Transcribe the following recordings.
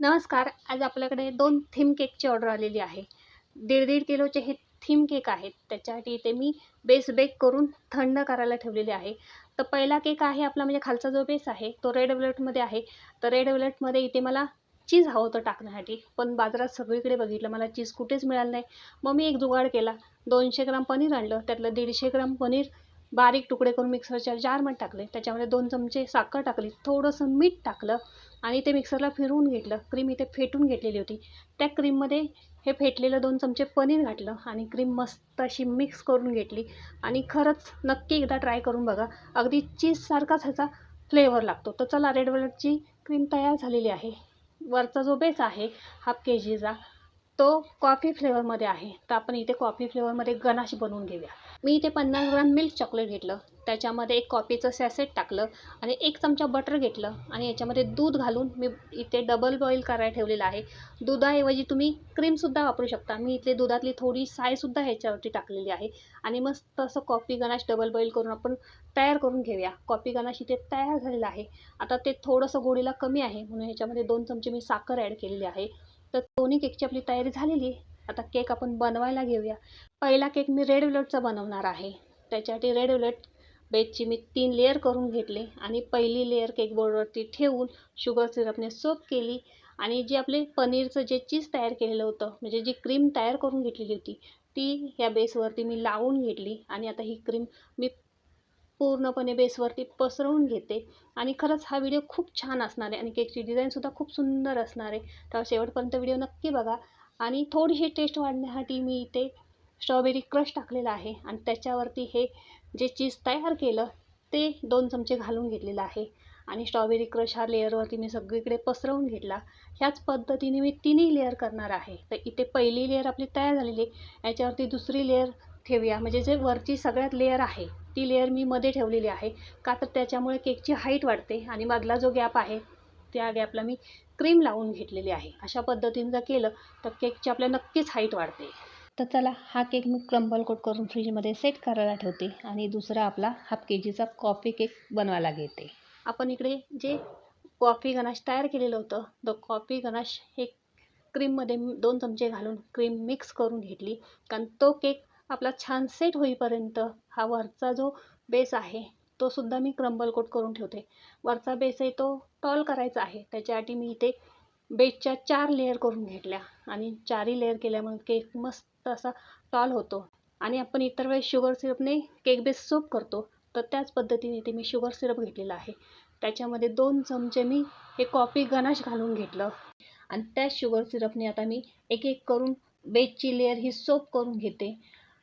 नमस्कार आज आपल्याकडे दोन थीम केकची ऑर्डर आलेली आहे. दीड दीड किलोचे हे थीम केक आहेत. त्याच्यासाठी इथे मी बेस बेक करून थंड करायला ठेवलेले आहे. तर पहिला केक आहे आपला म्हणजे खालचा जो बेस आहे तो रेड वेल्वेटमध्ये आहे. तर रेड वेल्वेटमध्ये इथे मला चीज हवं होतं टाकण्यासाठी. पण बाजारात सगळीकडे बघितलं मला चीज कुठेच मिळालं नाही. मग मी एक जुगाड केला. दोनशे ग्राम पनीर आणलं. त्यातलं दीडशे ग्राम पनीर बारीक तुकडे करून मिक्सरच्या जारमध्ये टाकले. त्याच्यामध्ये दोन चमचे साखर टाकली. थोडंसं मीठ टाकलं आणि ते मिक्सरला फिरवून घेतलं. क्रीम इथे फेटून घेतलेली होती. त्या क्रीममध्ये हे फेटलेलं दोन चमचे पनीर घातलं आणि क्रीम मस्त अशी मिक्स करून घेतली. आणि खरंच नक्की एकदा ट्राय करून बघा. अगदी चीजसारखाच ह्याचा फ्लेवर लागतो. तर चला रेड वेल्वेटची क्रीम तयार झालेली आहे. वरचा जो बेस आहे हाफ के जीचा तो कॉफी फ्लेवरमध्ये आहे. तर आपण इथे कॉफी फ्लेवरमध्ये गनाश बनवून घेऊया. मी इथे पन्नास ग्राम मिल्क चॉकलेट घेतलं. त्याच्यामध्ये एक कॉफीचं सॅसेट टाकलं आणि एक चमचा बटर घेतलं आणि याच्यामध्ये दूध घालून मी इथे डबल बॉईल करायला ठेवलेलं आहे. दुधाऐवजी तुम्ही क्रीमसुद्धा वापरू शकता. मी इथले दुधातली थोडी सायसुद्धा ह्याच्यावरती टाकलेली आहे. आणि मस्त असं कॉफी गनाश डबल बॉईल करून आपण तयार करून घेऊया. कॉफी गनाश इथे तयार झालेलं आहे. आता ते थोडंसं गोडीला कमी आहे. म्हणून ह्याच्यामध्ये दोन चमचे मी साखर ॲड केलेली आहे. तर दोन्ही केकची आपली तयारी झालेली आता केक आपण बनवायला घेऊया. पहिला केक मी रेड वेल्वेटचा बनवणार आहे. त्याच्यासाठी रेड वेल्वेट बेसची मी तीन लेअर करून घेतले आणि पहिली लेअर केक बोर्डवरती ठेवून शुगर सिरपने सोप केली आणि जे आपले पनीरचं जे चीज तयार केलेलं होतं म्हणजे जी क्रीम तयार करून घेतलेली होती ती ह्या बेसवरती मी लावून घेतली आणि आता ही क्रीम मी पूर्णपणे बेसवरती पसरवून घेते. आणि खरंच हा व्हिडिओ खूप छान असणार आहे. आणि केकची डिझाईनसुद्धा खूप सुंदर असणार आहे. तर शेवटपर्यंत व्हिडिओ नक्की बघा. आणि थोडीशी टेस्ट वाढण्यासाठी मी इथे स्ट्रॉबेरी क्रश टाकलेला आहे. आणि त्याच्यावरती हे जे चीज तयार केलं ते दोन चमचे घालून घेतलेलं आहे. आणि स्ट्रॉबेरी क्रश हा लेअरवरती मी सगळीकडे पसरवून घेतला. ह्याच पद्धतीने मी तिन्ही लेअर करणार आहे. तर इथे पहिली लेअर आपली तयार झालेली याच्यावरती दुसरी लेअर ठेवूया. म्हणजे जे वरची सगळ्यात लेअर आहे ती लेअर मी मध्ये ठेवलेली आहे. का तर त्याच्यामुळे केकची हाईट वाढते आणि मागला जो गॅप आहे त्या गॅपला मी क्रीम लावून घेतलेली आहे. अशा पद्धतीनं जर केलं तर केकची आपल्या नक्कीच हाईट वाढते. तर चला हा केक मी क्रम्बल कोट करून फ्रीजमध्ये सेट करायला ठेवते आणि दुसरा आपला हाफ के जीचा कॉफी केक बनवायला घेते. आपण इकडे जे कॉफी गनाश तयार केलेलं होतं द कॉफी गनाश हे क्रीममध्ये दोन चमचे घालून क्रीम मिक्स करून घेतली. कारण तो केक आपला छान सेट होईपर्यंत हा वरचा जो बेस आहे तो सुद्धा मी क्रम्बल कोट करून ठेवते. वरचा बेस आहे तो टॉल करायचा आहे. त्याच्यासाठी मी इथे बेसच्या चार लेअर करून घेतल्या आणि चारही लेअर केल्यामुळे केक मस्त असा टॉल होतो. आणि आपण इतर वेळेस शुगर सिरपने केक बेस सोप करतो तर त्याच पद्धतीने इथे मी शुगर सिरप घेतलेला आहे. त्याच्यामध्ये दोन चमचे मी हे कॉफी गनाश घालून घेतलं. आणि त्याच शुगर सिरपने आता मी एक एक करून बेसची लेअर ही सोप करून घेते.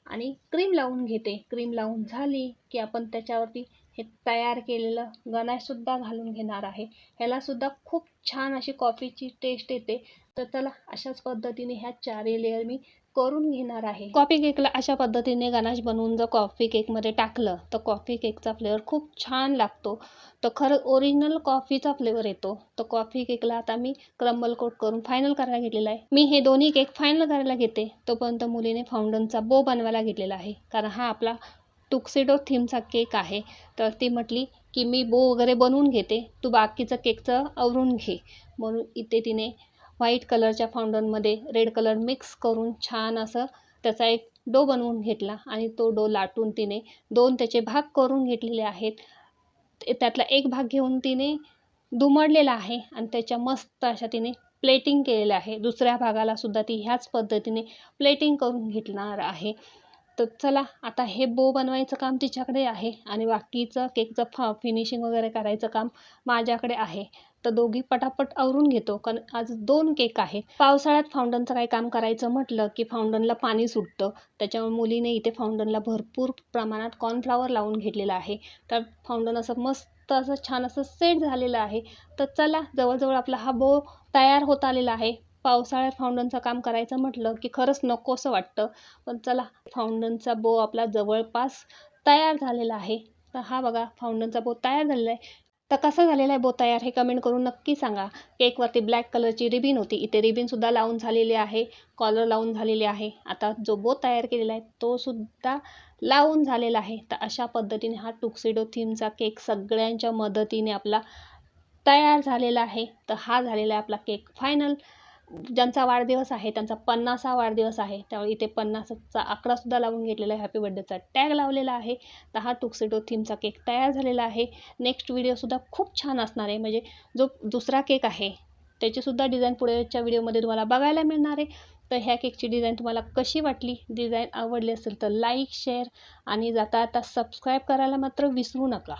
आणि क्रीम लावून घेते. क्रीम लावून झाली की आपण त्याच्यावरती हे तयार केलेलं गनाशसुद्धा घालून घेणार आहे. ह्यालासुद्धा खूप छान अशी कॉफीची टेस्ट येते. तर चला अशाच पद्धतीने ह्या चारही लेअर मी करून घेणार आहे. कॉफी केकला अशा पद्धतीने गनाश बनवून जर कॉफी केकमध्ये टाकलं तर कॉफी केकचा फ्लेवर खूप छान लागतो. तर खरं ओरिजिनल कॉफीचा फ्लेवर येतो. तर कॉफी केकला आता मी क्रम्बल कोट करून फायनल करायला घेतलेला आहे. मी हे दोन्ही केक फायनल करायला घेते. तोपर्यंत मुलीने फाउंडनचा बो बनवायला घेतलेला आहे. कारण हा आपला टुक्सिडो थीमचा केक आहे. तर ती म्हटली की मी बो वगैरे बनवून घेते. तू बाकीचं केकचं आवरून घे. म्हणून इथे तिने व्हाईट कलरच्या फाउंडनमध्ये रेड कलर मिक्स करून छान असं त्याचा एक डो बनवून घेतला आणि तो डो लाटून तिने दोन त्याचे भाग करून घेतलेले आहेत. त्यातला एक भाग घेऊन तिने दुमडलेला आहे आणि त्याच्या मस्त अशा तिने प्लेटिंग केलेलं आहे. दुसऱ्या भागाला सुद्धा ती ह्याच पद्धतीने प्लेटिंग करून घेतणार आहे. तर चला आता हे बो बनवायचं काम तिच्याकडे आहे आणि बाकीचं केकचं फा फिनिशिंग वगैरे करायचं काम माझ्याकडे आहे. तर दोघी पटापट आवरून घेतो. कारण आज दोन केक आहे. पावसाळ्यात फाउंडनचं काही काम करायचं म्हटलं की फाउंडनला पाणी सुटतं. त्याच्यामुळे मुलीने इथे फाउंडनला भरपूर प्रमाणात कॉर्नफ्लावर लावून घेतलेलं आहे. तर फाउंडन असं मस्त असं छान असं सेट झालेलं आहे. तर चला जवळजवळ आपला हा बो तयार होत आलेला आहे. पावसाळ्यात फाउंडनचं काम करायचं म्हटलं की खरंच नको असं वाटतं. पण चला फाउंडनचा बो आपला जवळपास तयार झालेला आहे. तर हा बघा फाउंडनचा बो तयार झालेला आहे. तर कसा झालेला आहे बो तयार हे कमेंट करून नक्की सांगा. केकवरती ब्लॅक कलरची रिबीन होती. इथे रिबीनसुद्धा लावून झालेली आहे. कॉलर लावून झालेली आहे. आता जो बो तयार केलेला आहे तो सुद्धा लावून झालेला आहे. तर अशा पद्धतीने हा टुक्सिडो थीमचा केक सगळ्यांच्या मदतीने आपला तयार झालेला आहे. तर हा झालेला आहे आपला केक फायनल ज्यांचा वाढदिवस आहे त्यांचा पन्नासा वाढदिवस आहे त्यामुळे इथे पन्नासचा आकडासुद्धा लावून घेतलेला आहे. हॅपी बर्थडेचा टॅग लावलेला आहे. तर हा टुक्सेडो थीमचा केक तयार झालेला आहे. नेक्स्ट व्हिडिओसुद्धा खूप छान असणार आहे. म्हणजे जो दुसरा केक आहे त्याचीसुद्धा डिझाईन पुढेच्या व्हिडिओमध्ये तुम्हाला बघायला मिळणार आहे. तर ह्या केकची डिझाईन तुम्हाला कशी वाटली? डिझाईन आवडली असेल तर लाईक शेअर आणि जाता आता सबस्क्राईब करायला मात्र विसरू नका.